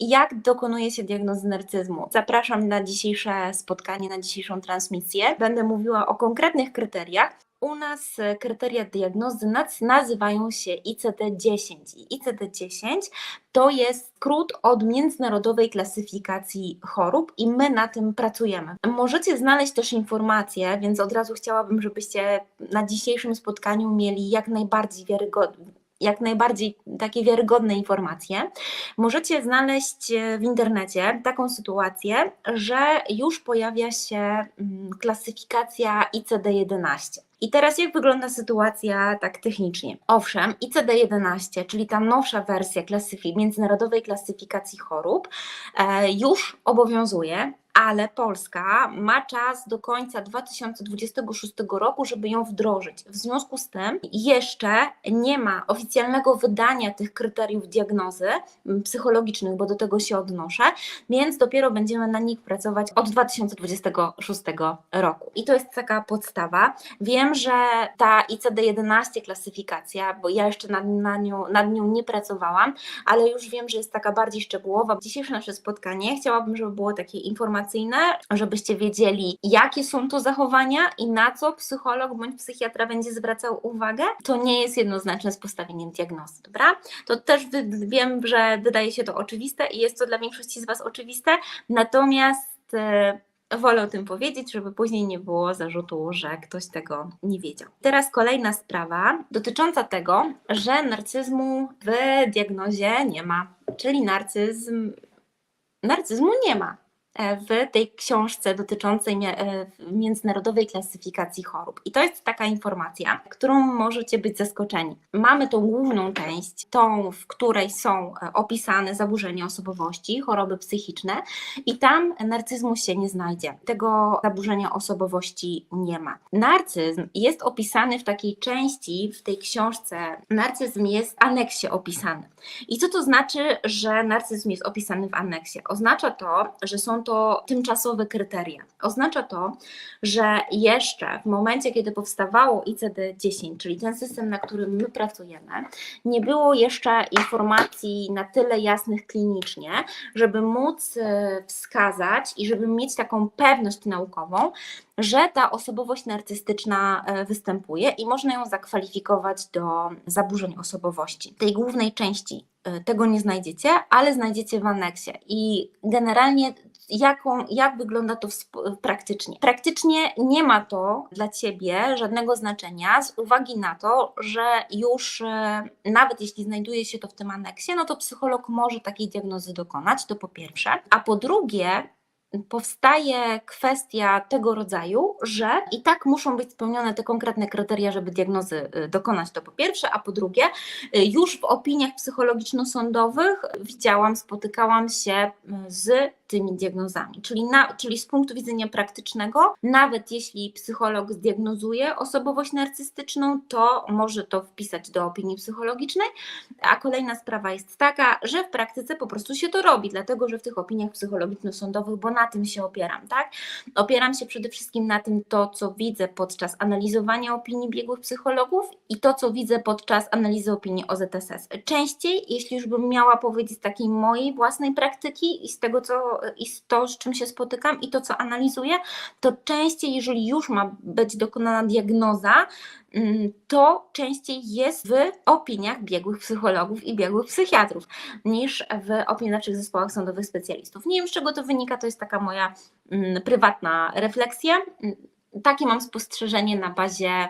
Jak dokonuje się diagnozy narcyzmu? Zapraszam na dzisiejsze spotkanie, na dzisiejszą transmisję. Będę mówiła o konkretnych kryteriach. U nas e, kryteria diagnozy nazywają się ICD-10 i ICD-10 to jest skrót od międzynarodowej klasyfikacji chorób i my na tym pracujemy. Możecie znaleźć też informacje, więc od razu chciałabym, żebyście na dzisiejszym spotkaniu mieli jak najbardziej wiarygodne jak najbardziej takie wiarygodne informacje. Możecie znaleźć e, w internecie taką sytuację, że już pojawia się mm, klasyfikacja ICD-11. I teraz jak wygląda sytuacja tak technicznie? Owszem, ICD-11, czyli ta nowsza wersja międzynarodowej klasyfikacji chorób, e, już obowiązuje, ale Polska ma czas do końca 2026 roku, żeby ją wdrożyć. W związku z tym jeszcze nie ma oficjalnego wydania tych kryteriów diagnozy psychologicznych, bo do tego się odnoszę, więc dopiero będziemy na nich pracować od 2026 roku. I to jest taka podstawa. Wiem, że ta ICD-11 klasyfikacja, bo ja jeszcze nad, na nią, nad nią nie pracowałam, ale już wiem, że jest taka bardziej szczegółowa. Dzisiejsze nasze spotkanie chciałabym, żeby było takie informacyjne, żebyście wiedzieli, jakie są to zachowania i na co psycholog bądź psychiatra będzie zwracał uwagę. To nie jest jednoznaczne z postawieniem diagnozy, dobra? To też wiem, że wydaje się to oczywiste i jest to dla większości z Was oczywiste, natomiast e, wolę o tym powiedzieć, żeby później nie było zarzutu, że ktoś tego nie wiedział. Teraz kolejna sprawa dotycząca tego, że narcyzmu w diagnozie nie ma, czyli narcyzm, narcyzmu nie ma w tej książce dotyczącej e, międzynarodowej klasyfikacji chorób. I to jest taka informacja, którą możecie być zaskoczeni. Mamy tą główną część, tą, w której są e, opisane zaburzenia osobowości, choroby psychiczne, i tam narcyzmu się nie znajdzie. Tego zaburzenia osobowości nie ma. Narcyzm jest opisany w takiej części, w tej książce. Narcyzm jest w aneksie opisany. I co to znaczy, że narcyzm jest opisany w aneksie? Oznacza to, że są to tymczasowe kryteria. Oznacza to, że jeszcze w momencie, kiedy powstawało ICD-10, czyli ten system, na którym my pracujemy, nie było jeszcze informacji na tyle jasnych klinicznie, żeby móc e, wskazać i żeby mieć taką pewność naukową, że ta osobowość narcystyczna e, występuje i można ją zakwalifikować do zaburzeń osobowości. Tej głównej części e, tego nie znajdziecie, ale znajdziecie w aneksie i generalnie jaką, jak wygląda to praktycznie. Praktycznie nie ma to dla Ciebie żadnego znaczenia z uwagi na to, że już e, nawet jeśli znajduje się to w tym aneksie, no to psycholog może takiej diagnozy dokonać, to po pierwsze. A po drugie, powstaje kwestia tego rodzaju, że i tak muszą być spełnione te konkretne kryteria, żeby diagnozy y, dokonać, to po pierwsze, a po drugie, y, już w opiniach psychologiczno-sądowych widziałam, spotykałam się z tymi diagnozami. Czyli, na, czyli z punktu widzenia praktycznego, nawet jeśli psycholog zdiagnozuje osobowość narcystyczną, to może to wpisać do opinii psychologicznej. A kolejna sprawa jest taka, że w praktyce po prostu się to robi, dlatego że w tych opiniach psychologiczno-sądowych, bo na tym się opieram, tak? Opieram się przede wszystkim na tym, to co widzę podczas analizowania opinii biegłych psychologów i to, co widzę podczas analizy opinii OZSS. Częściej, jeśli już bym miała powiedzieć z takiej mojej własnej praktyki i z tego, co i to, z czym się spotykam i to, co analizuję, to częściej, jeżeli już ma być dokonana diagnoza, mm, to częściej jest w opiniach biegłych psychologów i biegłych psychiatrów niż w opiniowczych zespołach sądowych specjalistów. Nie wiem, z czego to wynika, to jest taka moja mm, prywatna refleksja. Mm, Takie mam spostrzeżenie na bazie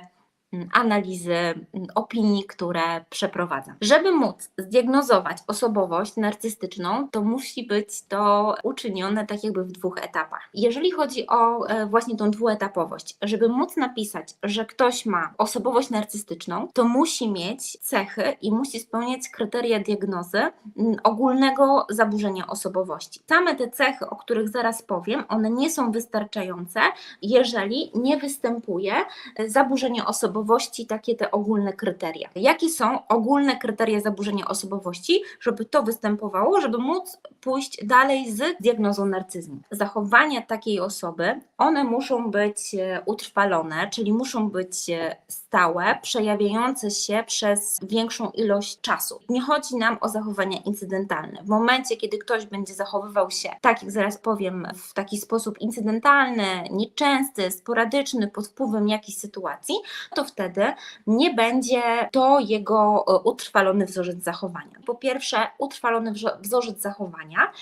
analizy mm, opinii, które przeprowadzam. Żeby móc zdiagnozować osobowość narcystyczną, to musi być to uczynione tak jakby w dwóch etapach. Jeżeli chodzi o e, właśnie tą dwuetapowość, żeby móc napisać, że ktoś ma osobowość narcystyczną, to musi mieć cechy i musi spełniać kryteria diagnozy mm, ogólnego zaburzenia osobowości. Same te cechy, o których zaraz powiem, one nie są wystarczające, jeżeli nie występuje e, zaburzenie osobowości osobowości takie te ogólne kryteria. Jakie są ogólne kryteria zaburzenia osobowości, żeby to występowało, żeby móc pójść dalej z diagnozą narcyzmu? Zachowania takiej osoby, one muszą być e, utrwalone, czyli muszą być e, stałe, przejawiające się przez większą ilość czasu. Nie chodzi nam o zachowania incydentalne. W momencie, kiedy ktoś będzie zachowywał się, tak jak zaraz powiem, w taki sposób incydentalny, nieczęsty, sporadyczny, pod wpływem jakiejś sytuacji, to wtedy nie będzie to jego e, utrwalony wzorzec zachowania. Po pierwsze, utrwalony wzorzec zachowania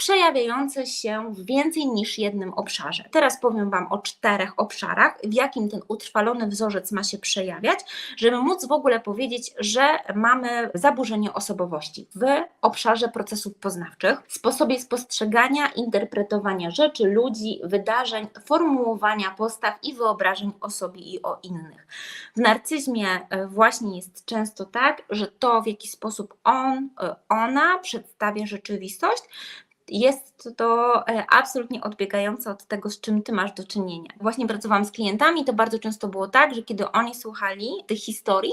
przejawiające się w więcej niż jednym obszarze. Teraz powiem Wam o czterech obszarach, w jakim ten utrwalony wzorzec ma się przejawiać, żeby móc w ogóle powiedzieć, że mamy zaburzenie osobowości w obszarze procesów poznawczych, sposobie spostrzegania, interpretowania rzeczy, ludzi, wydarzeń, formułowania postaw i wyobrażeń o sobie i o innych. W narcyzmie e, właśnie jest często tak, że to w jaki sposób on, e, ona przedstawia rzeczywistość, jest to e, absolutnie odbiegające od tego, z czym ty masz do czynienia. Właśnie pracowałam z klientami, to bardzo często było tak, że kiedy oni słuchali tych historii,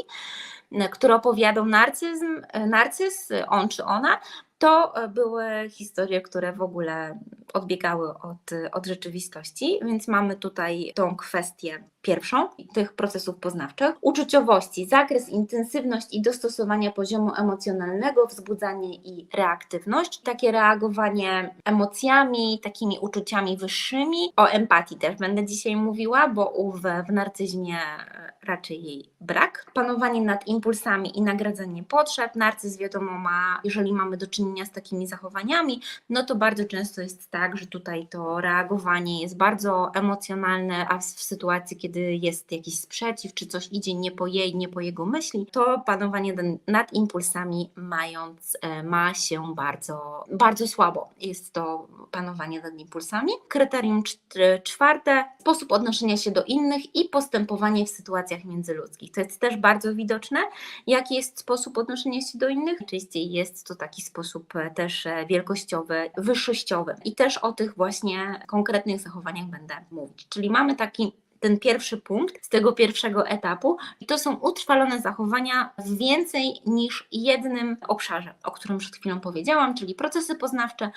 e, które opowiadał narcyzm, e, narcyz, on czy ona, to były historie, które w ogóle odbiegały od, od rzeczywistości, więc mamy tutaj tą kwestię pierwszą tych procesów poznawczych. Uczuciowości, zakres, intensywność i dostosowania poziomu emocjonalnego, wzbudzanie i reaktywność. Takie reagowanie emocjami, takimi uczuciami wyższymi. O empatii też będę dzisiaj mówiła, bo w, w narcyzmie e, raczej jej brak. Panowanie nad impulsami i nagradzanie potrzeb. Narcyz wiadomo ma, jeżeli mamy do czynienia z takimi zachowaniami, no to bardzo często jest tak, że tutaj to reagowanie jest bardzo emocjonalne, a w sytuacji, kiedy jest jakiś sprzeciw, czy coś idzie nie po jej, nie po jego myśli, to panowanie nad- impulsami mając e, ma się bardzo, bardzo słabo. Jest to panowanie nad impulsami. Kryterium czt- czwarte, sposób odnoszenia się do innych i postępowanie w sytuacjach międzyludzkich. To jest też bardzo widoczne, jaki jest sposób odnoszenia się do innych. Oczywiście jest to taki sposób e, też e, wielkościowy, wyższościowy. I też o tych właśnie konkretnych zachowaniach będę mówić. Czyli mamy taki ten pierwszy punkt z tego pierwszego etapu, i to są utrwalone zachowania w więcej niż jednym obszarze, o którym przed chwilą powiedziałam, czyli procesy poznawcze,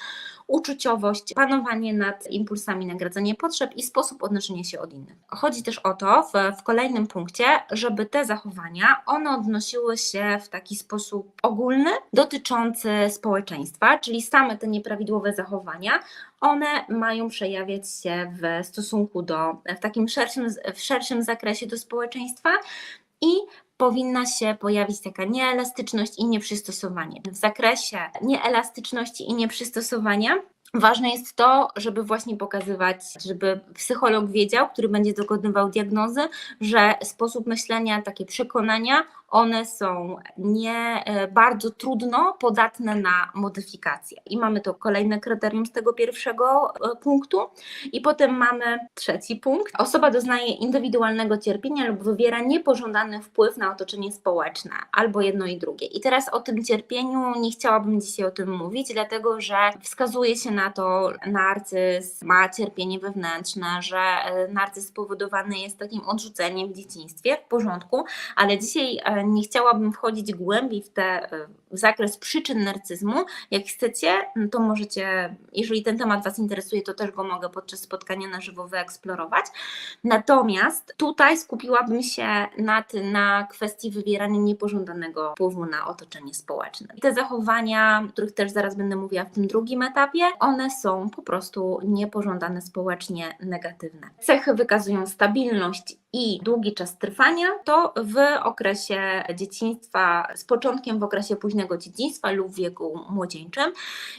uczuciowość, panowanie nad impulsami, nagradzanie potrzeb i sposób odnoszenia się od innych. Chodzi też o to w, w kolejnym punkcie, żeby te zachowania, one odnosiły się w taki sposób ogólny, dotyczący społeczeństwa, czyli same te nieprawidłowe zachowania, one mają przejawiać się w stosunku do, w takim szerszym, w szerszym zakresie do społeczeństwa i powinna się pojawić taka nieelastyczność i nieprzystosowanie. W zakresie nieelastyczności i nieprzystosowania ważne jest to, żeby właśnie pokazywać, żeby psycholog wiedział, który będzie dokonywał diagnozy, że sposób myślenia, takie przekonania, one są nie e, bardzo trudno podatne na modyfikację. I mamy to kolejne kryterium z tego pierwszego e, punktu. I potem mamy trzeci punkt. Osoba doznaje indywidualnego cierpienia lub wywiera niepożądany wpływ na otoczenie społeczne, albo jedno i drugie. I teraz o tym cierpieniu nie chciałabym dzisiaj o tym mówić, dlatego że wskazuje się na to, narcyz ma cierpienie wewnętrzne, że e, narcyz spowodowany jest takim odrzuceniem w dzieciństwie, w porządku, ale dzisiaj nie chciałabym wchodzić głębiej w, te, e, zakres przyczyn narcyzmu. Jak chcecie, no to możecie, jeżeli ten temat Was interesuje, to też go mogę podczas spotkania na żywo wyeksplorować. Natomiast tutaj skupiłabym się na, na kwestii wywierania niepożądanego wpływu na otoczenie społeczne. I te zachowania, o których też zaraz będę mówiła w tym drugim etapie, one są po prostu niepożądane społecznie negatywne. Cechy wykazują stabilność i długi czas trwania, to w okresie dzieciństwa, z początkiem w okresie późnego dzieciństwa lub wieku młodzieńczym.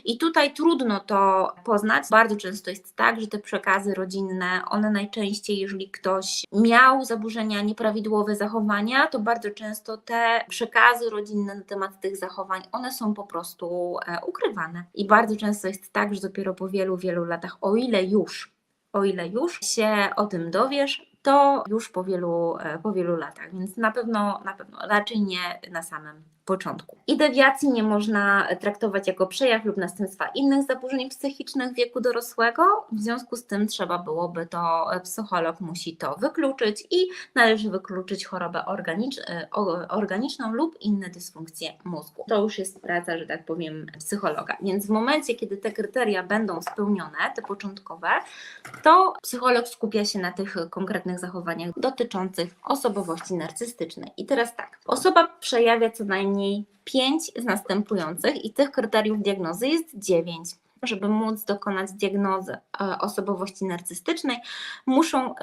I tutaj trudno to poznać. Bardzo często jest tak, że te przekazy rodzinne, one najczęściej, jeżeli ktoś miał zaburzenia, nieprawidłowe zachowania, to bardzo często te przekazy rodzinne na temat tych zachowań, one są po prostu e, ukrywane. I bardzo często jest tak, że dopiero po wielu, wielu latach, o ile już, o ile już się o tym dowiesz, to już po wielu, e, po wielu latach, więc na pewno, na pewno raczej nie na samym początku. I dewiacji nie można traktować jako przejaw lub następstwa innych zaburzeń psychicznych wieku dorosłego, w związku z tym trzeba byłoby to, psycholog musi to wykluczyć i należy wykluczyć chorobę organicz, organiczną lub inne dysfunkcje mózgu. To już jest praca, że tak powiem, psychologa. Więc w momencie, kiedy te kryteria będą spełnione, te początkowe, to psycholog skupia się na tych konkretnych zachowaniach dotyczących osobowości narcystycznej. I teraz tak, osoba przejawia co najmniej pięć z następujących i tych kryteriów diagnozy jest dziewięć. Żeby móc dokonać diagnozy e, osobowości narcystycznej, muszą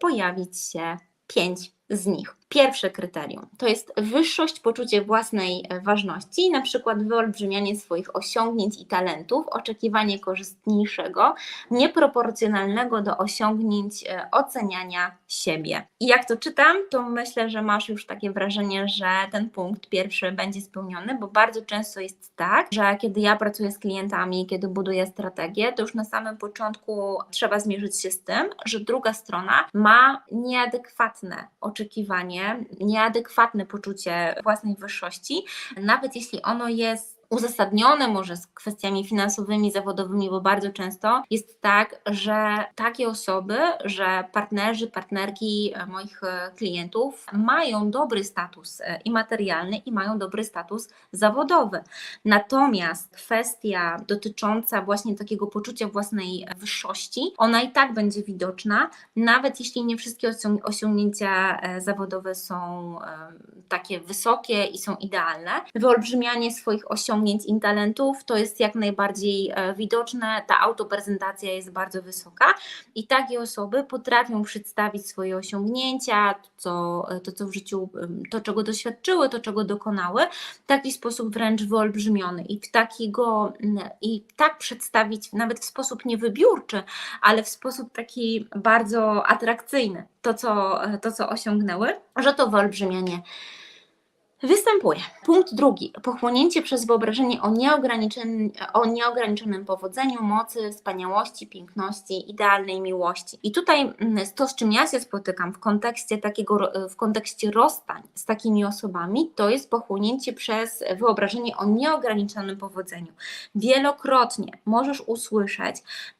pojawić się pięć z nich. Pierwsze kryterium to jest wyższość poczucia własnej e, ważności, na przykład wyolbrzymianie swoich osiągnięć i talentów, oczekiwanie korzystniejszego, nieproporcjonalnego do osiągnięć e, oceniania siebie. I jak to czytam, to myślę, że masz już takie wrażenie, że ten punkt pierwszy będzie spełniony, bo bardzo często jest tak, że kiedy ja pracuję z klientami, kiedy buduję strategię, to już na samym początku trzeba zmierzyć się z tym, że druga strona ma nieadekwatne oczekiwanie nieadekwatne poczucie własnej wyższości, nawet jeśli ono jest uzasadnione może z kwestiami finansowymi, zawodowymi, bo bardzo często jest tak, że takie osoby, że partnerzy, partnerki e, moich e, klientów mają dobry status e, i materialny, i mają dobry status zawodowy. Natomiast kwestia dotycząca właśnie takiego poczucia własnej wyższości, ona i tak będzie widoczna, nawet jeśli nie wszystkie osiągnięcia zawodowe są takie wysokie i są idealne. Wyolbrzymianie swoich osiągnięć osiągnięć i talentów, to jest jak najbardziej e, widoczne, ta autoprezentacja jest bardzo wysoka i takie osoby potrafią przedstawić swoje osiągnięcia, to co, to, co w życiu, to czego doświadczyły, to czego dokonały, w taki sposób wręcz wyolbrzymiony. I takiego, i tak przedstawić nawet w sposób niewybiórczy, ale w sposób taki bardzo atrakcyjny to, co, to, co osiągnęły, że to wyolbrzymianie Występuje. Punkt drugi. Pochłonięcie przez wyobrażenie o nieograniczonym, o nieograniczonym powodzeniu, mocy, wspaniałości, piękności, idealnej miłości. I tutaj mm, to, z czym ja się spotykam w kontekście takiego, w kontekście rozstań z takimi osobami, to jest pochłonięcie przez wyobrażenie o nieograniczonym powodzeniu. Wielokrotnie możesz usłyszeć,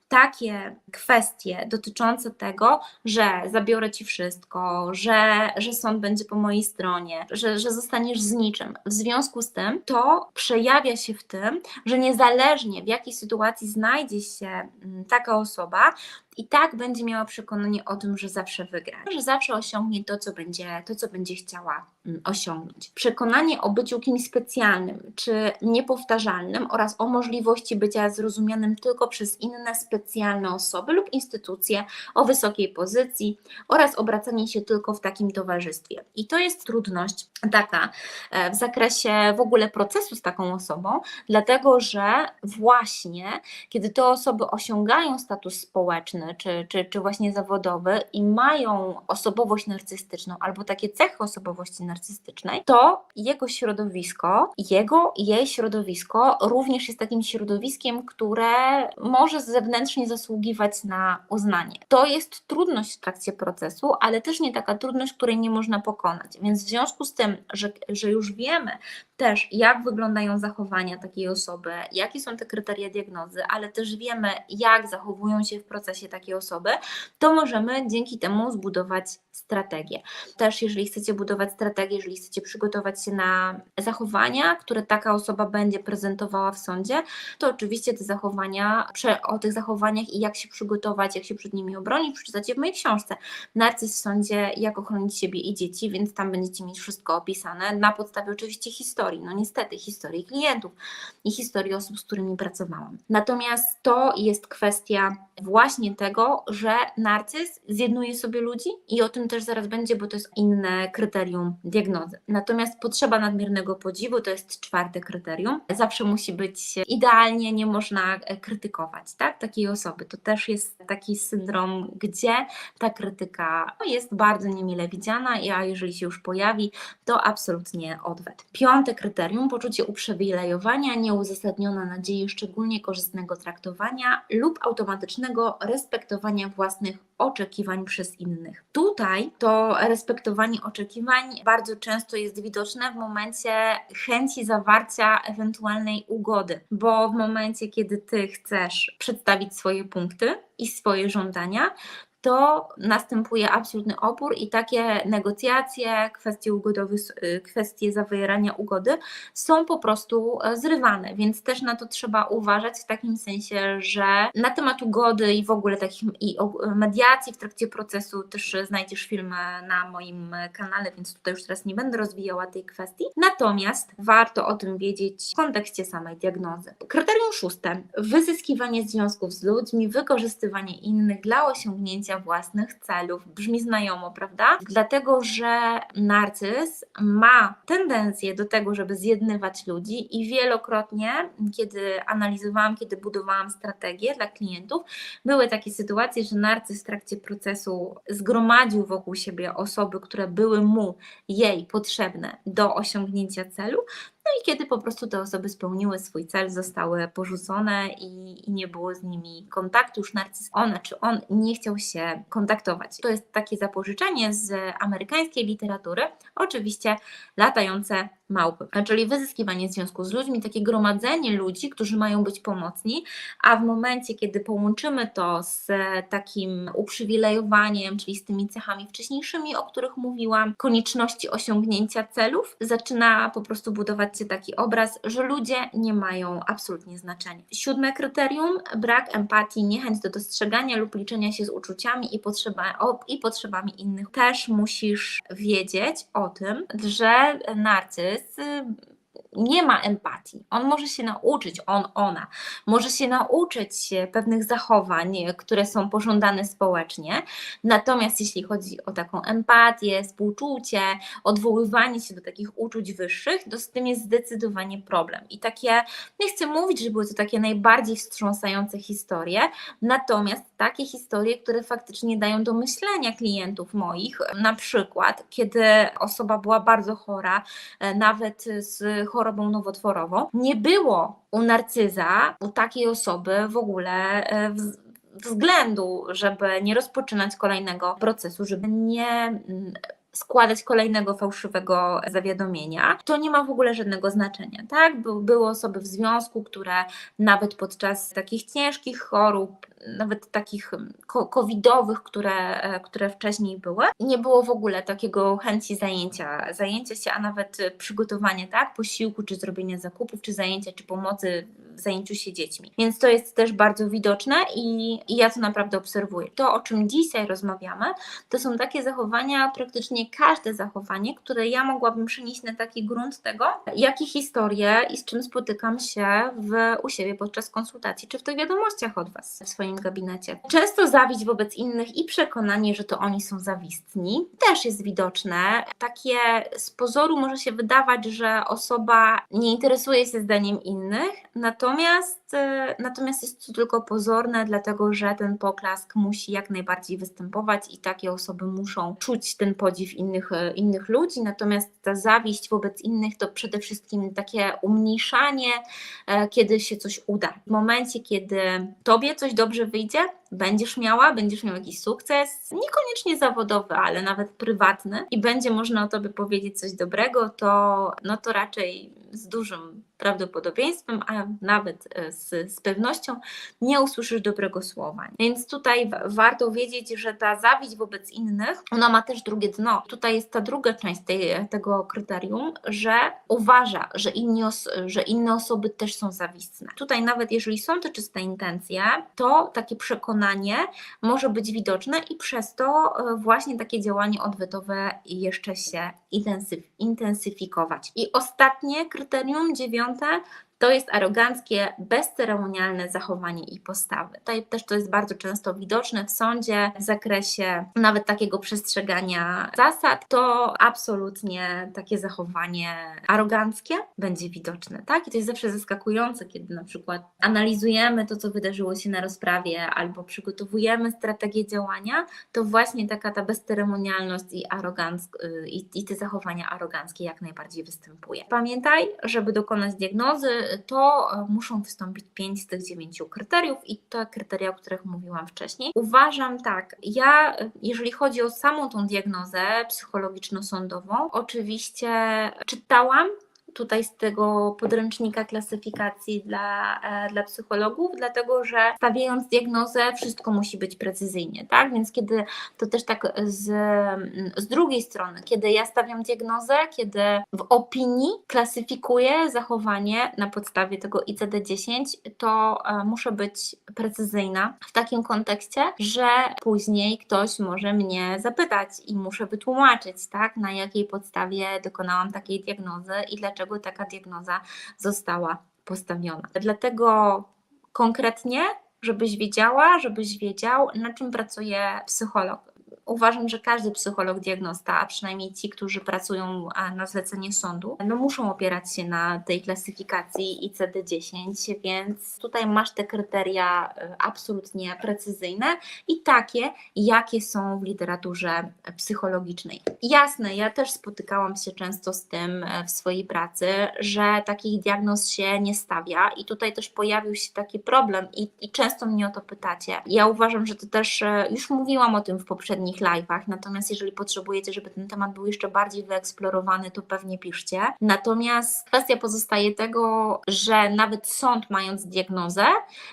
takie kwestie dotyczące tego, że zabiorę ci wszystko, że, że sąd będzie po mojej stronie, że, że zostaniesz z niczym. W związku z tym to przejawia się w tym, że niezależnie w jakiej sytuacji znajdzie się mm, taka osoba, i tak będzie miała przekonanie o tym, że zawsze wygra, że zawsze osiągnie to, co będzie, to, co będzie chciała mm, osiągnąć. Przekonanie o byciu kimś specjalnym czy niepowtarzalnym oraz o możliwości bycia zrozumianym tylko przez inne specjalne osoby lub instytucje o wysokiej pozycji oraz obracanie się tylko w takim towarzystwie. I to jest trudność taka e, w zakresie w ogóle procesu z taką osobą, dlatego że właśnie kiedy te osoby osiągają status społeczny, czy, czy, czy właśnie zawodowy i mają osobowość narcystyczną albo takie cechy osobowości narcystycznej, to jego środowisko, jego jej środowisko również jest takim środowiskiem, które może zewnętrznie zasługiwać na uznanie. To jest trudność w trakcie procesu, ale też nie taka trudność, której nie można pokonać. Więc w związku z tym, że, że już wiemy też, jak wyglądają zachowania takiej osoby, jakie są te kryteria diagnozy, ale też wiemy, jak zachowują się w procesie takiej osoby, to możemy dzięki temu zbudować strategię. Też jeżeli chcecie budować strategię, jeżeli chcecie przygotować się na zachowania, które taka osoba będzie prezentowała w sądzie, to oczywiście te zachowania, o tych zachowaniach i jak się przygotować, jak się przed nimi obronić, przeczytacie w mojej książce Narcyz w sądzie, jak ochronić siebie i dzieci, więc tam będziecie mieć wszystko opisane na podstawie oczywiście historii, no niestety historii klientów i historii osób, z którymi pracowałam. Natomiast to jest kwestia właśnie tego, że narcyz zjednuje sobie ludzi i o tym też zaraz będzie, bo to jest inne kryterium diagnozy. Natomiast potrzeba nadmiernego podziwu to jest czwarte kryterium. Zawsze musi być idealnie, nie można krytykować tak, takiej osoby. To też jest taki syndrom, gdzie ta krytyka jest bardzo niemile widziana, a jeżeli się już pojawi, to absolutnie odwet. Piąte kryterium, poczucie uprzywilejowania, nieuzasadniona nadzieja szczególnie korzystnego traktowania lub automatycznego koniecznego respektowania własnych oczekiwań przez innych. Tutaj to respektowanie oczekiwań bardzo często jest widoczne w momencie chęci zawarcia ewentualnej ugody, bo w momencie, kiedy ty chcesz przedstawić swoje punkty i swoje żądania, to następuje absolutny opór i takie negocjacje, kwestie ugodowe, y, kwestie zawierania ugody są po prostu e, zrywane, więc też na to trzeba uważać w takim sensie, że na temat ugody i w ogóle takich i mediacji w trakcie procesu też znajdziesz film na moim kanale, więc tutaj już teraz nie będę rozwijała tej kwestii. Natomiast warto o tym wiedzieć w kontekście samej diagnozy. Kryterium szóste: wyzyskiwanie związków z ludźmi, wykorzystywanie innych dla osiągnięcia własnych celów. Brzmi znajomo, prawda? Dlatego, że narcyz ma tendencję do tego, żeby zjednywać ludzi i wielokrotnie, kiedy analizowałam, kiedy budowałam strategię dla klientów, były takie sytuacje, że narcyz w trakcie procesu zgromadził wokół siebie osoby, które były mu, jej potrzebne do osiągnięcia celu, no i kiedy po prostu te osoby spełniły swój cel, zostały porzucone i, i nie było z nimi kontaktu, już narcyz, ona czy on nie chciał się kontaktować. To jest takie zapożyczenie z amerykańskiej literatury, oczywiście latające małpy, czyli wyzyskiwanie związku z ludźmi, takie gromadzenie ludzi, którzy mają być pomocni, a w momencie, kiedy połączymy to z takim uprzywilejowaniem, czyli z tymi cechami wcześniejszymi, o których mówiłam, konieczności osiągnięcia celów, zaczyna po prostu budować taki obraz, że ludzie nie mają absolutnie znaczenia. Siódme kryterium, brak empatii, niechęć do dostrzegania lub liczenia się z uczuciami i, potrzeba, i potrzebami innych. Też musisz wiedzieć o tym, że narcyz nie ma empatii. On może się nauczyć, on, ona, może się nauczyć pewnych zachowań, które są pożądane społecznie. Natomiast jeśli chodzi o taką empatię, współczucie, odwoływanie się do takich uczuć wyższych, to z tym jest zdecydowanie problem. I takie, nie chcę mówić, że były to takie najbardziej wstrząsające historie, natomiast takie historie, które faktycznie dają do myślenia klientów moich, na przykład, kiedy osoba była bardzo chora, e, nawet z chorobą nowotworową, nie było u narcyza, u takiej osoby w ogóle e, względu, żeby nie rozpoczynać kolejnego procesu, żeby nie mm, składać kolejnego fałszywego zawiadomienia, to nie ma w ogóle żadnego znaczenia, tak? Były osoby w związku, które nawet podczas takich ciężkich chorób, nawet takich covidowych, które, e, które wcześniej były, nie było w ogóle takiego chęci zajęcia, zajęcia się, a nawet przygotowania, tak? Posiłku, czy zrobienia zakupów, czy zajęcia, czy pomocy w zajęciu się dziećmi. Więc to jest też bardzo widoczne i, i ja to naprawdę obserwuję. To, o czym dzisiaj rozmawiamy, to są takie zachowania, praktycznie każde zachowanie, które ja mogłabym przenieść na taki grunt tego, jakie historie i z czym spotykam się w, u siebie podczas konsultacji, czy w tych wiadomościach od Was w swoim gabinecie. Często zawiść wobec innych i przekonanie, że to oni są zawistni, też jest widoczne. Takie z pozoru może się wydawać, że osoba nie interesuje się zdaniem innych, natomiast Natomiast, e, natomiast jest to tylko pozorne, dlatego że ten poklask musi jak najbardziej występować i takie osoby muszą czuć ten podziw innych, e, innych ludzi. Natomiast ta zawiść wobec innych to przede wszystkim takie umniejszanie, e, kiedy się coś uda. W momencie, kiedy tobie coś dobrze wyjdzie, będziesz miała, będziesz miał jakiś sukces, niekoniecznie zawodowy, ale nawet prywatny i będzie można o tobie powiedzieć coś dobrego, to, no to raczej z dużym prawdopodobieństwem, a nawet e, z, z pewnością nie usłyszysz dobrego słowa. Więc tutaj warto wiedzieć, że ta zawiść wobec innych, ona ma też drugie dno. Tutaj jest ta druga część tej, tego kryterium, że uważa, że, inni że inne osoby też są zawistne. Tutaj nawet jeżeli są to czyste intencje, to takie przekonanie może być widoczne i przez to e, właśnie takie działanie odwetowe jeszcze się intensyf intensyfikować. I ostatnie kryterium, Kryptonium dziewiąta to jest aroganckie, bezceremonialne zachowanie i postawy. Tutaj też to jest bardzo często widoczne w sądzie w zakresie nawet takiego przestrzegania zasad. To absolutnie takie zachowanie aroganckie będzie widoczne, tak? I to jest zawsze zaskakujące, kiedy na przykład analizujemy to, co wydarzyło się na rozprawie, albo przygotowujemy strategię działania, to właśnie taka ta bezceremonialność i aroganck i, i te zachowania aroganckie jak najbardziej występuje. Pamiętaj, żeby dokonać diagnozy, to e, muszą wystąpić 5 z tych 9 kryteriów i te kryteria, o których mówiłam wcześniej. Uważam tak, ja e, jeżeli chodzi o samą tą diagnozę psychologiczno-sądową, oczywiście czytałam tutaj z tego podręcznika klasyfikacji dla, e, dla psychologów, dlatego że stawiając diagnozę, wszystko musi być precyzyjnie, tak? Więc kiedy to też tak z, z drugiej strony, kiedy ja stawiam diagnozę, kiedy w opinii klasyfikuję zachowanie na podstawie tego ICD-10, to e, muszę być precyzyjna w takim kontekście, że później ktoś może mnie zapytać i muszę wytłumaczyć, tak, na jakiej podstawie dokonałam takiej diagnozy i dlaczego taka diagnoza została postawiona. Dlatego konkretnie, żebyś wiedziała, żebyś wiedział, na czym pracuje psycholog. Uważam, że każdy psycholog, diagnosta, a przynajmniej ci, którzy pracują na zlecenie sądu, no muszą opierać się na tej klasyfikacji ICD-10, więc tutaj masz te kryteria y, absolutnie precyzyjne i takie, jakie są w literaturze psychologicznej. Jasne, ja też spotykałam się często z tym e, w swojej pracy, że takich diagnoz się nie stawia i tutaj też pojawił się taki problem i, i często mnie o to pytacie. Ja uważam, że to też, e, już mówiłam o tym w poprzednich live'ach, natomiast jeżeli potrzebujecie, żeby ten temat był jeszcze bardziej wyeksplorowany, to pewnie piszcie. Natomiast kwestia pozostaje tego, że nawet sąd mając diagnozę,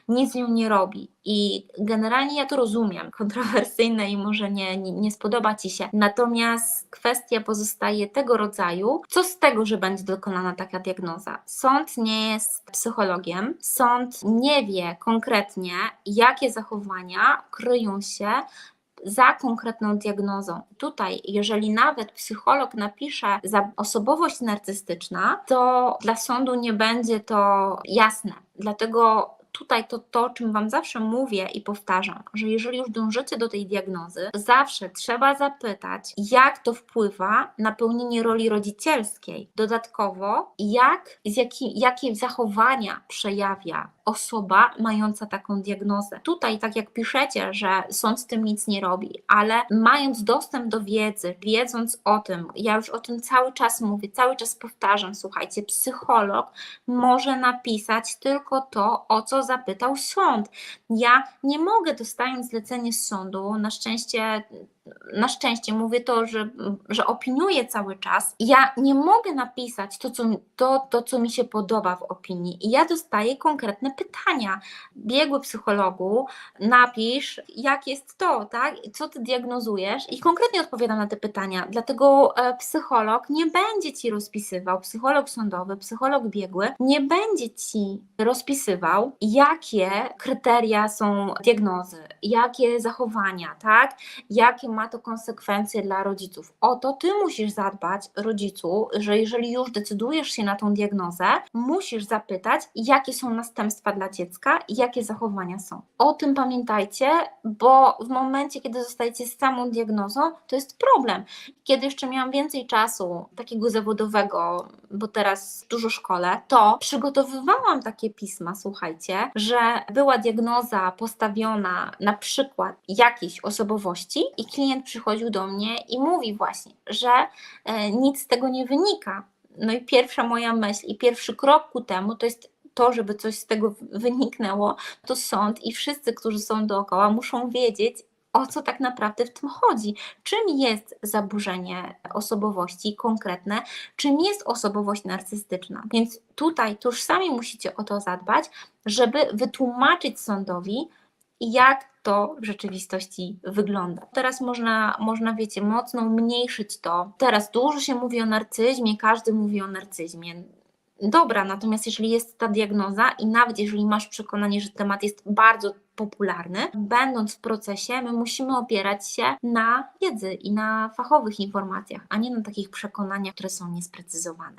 nic z nią nie robi. I generalnie ja to rozumiem, kontrowersyjne i może nie, nie, nie spodoba Ci się. Natomiast kwestia pozostaje tego rodzaju, co z tego, że będzie dokonana taka diagnoza? Sąd nie jest psychologiem, sąd nie wie konkretnie, jakie zachowania kryją się za konkretną diagnozą. Tutaj, jeżeli nawet psycholog napisze za osobowość narcystyczna, to dla sądu nie będzie to jasne. Dlatego tutaj to, to, czym Wam zawsze mówię i powtarzam, że jeżeli już dążycie do tej diagnozy, zawsze trzeba zapytać, jak to wpływa na pełnienie roli rodzicielskiej. Dodatkowo, jak, z jaki, jakie zachowania przejawia osoba mająca taką diagnozę. Tutaj, tak jak piszecie, że sąd z tym nic nie robi, ale mając dostęp do wiedzy, wiedząc o tym, ja już o tym cały czas mówię, cały czas powtarzam, słuchajcie, psycholog może napisać tylko to, o co zapytał sąd. Ja nie mogę, dostając zlecenie z sądu, na szczęście na szczęście mówię to, że, że opiniuję cały czas. Ja nie mogę napisać to co, to, to, co mi się podoba w opinii. I ja dostaję konkretne pytania. Biegły psychologu, napisz, jak jest to, tak? Co ty diagnozujesz? I konkretnie odpowiadam na te pytania. Dlatego e, psycholog nie będzie ci rozpisywał, psycholog sądowy, psycholog biegły nie będzie ci rozpisywał, jakie kryteria są diagnozy, jakie zachowania, tak? Jakie ma to konsekwencje dla rodziców. O to ty musisz zadbać, rodzicu, że jeżeli już decydujesz się na tą diagnozę, musisz zapytać, jakie są następstwa dla dziecka i jakie zachowania są. O tym pamiętajcie, bo w momencie, kiedy zostajecie z samą diagnozą, to jest problem. Kiedy jeszcze miałam więcej czasu takiego zawodowego, bo teraz dużo szkole, to przygotowywałam takie pisma, słuchajcie, że była diagnoza postawiona na przykład jakiejś osobowości i klient przychodził do mnie i mówi właśnie, że e, nic z tego nie wynika. No i pierwsza moja myśl i pierwszy krok ku temu to jest to, żeby coś z tego wyniknęło, to sąd i wszyscy, którzy są dookoła, muszą wiedzieć, o co tak naprawdę w tym chodzi. Czym jest zaburzenie osobowości konkretne, czym jest osobowość narcystyczna. Więc tutaj to już sami musicie o to zadbać, żeby wytłumaczyć sądowi, jak to w rzeczywistości wygląda. Teraz można, można, wiecie, mocno umniejszyć to. Teraz dużo się mówi o narcyzmie, każdy mówi o narcyzmie. Dobra, natomiast jeżeli jest ta diagnoza i nawet jeżeli masz przekonanie, że temat jest bardzo popularny, będąc w procesie, my musimy opierać się na wiedzy i na fachowych informacjach, a nie na takich przekonaniach, które są niesprecyzowane.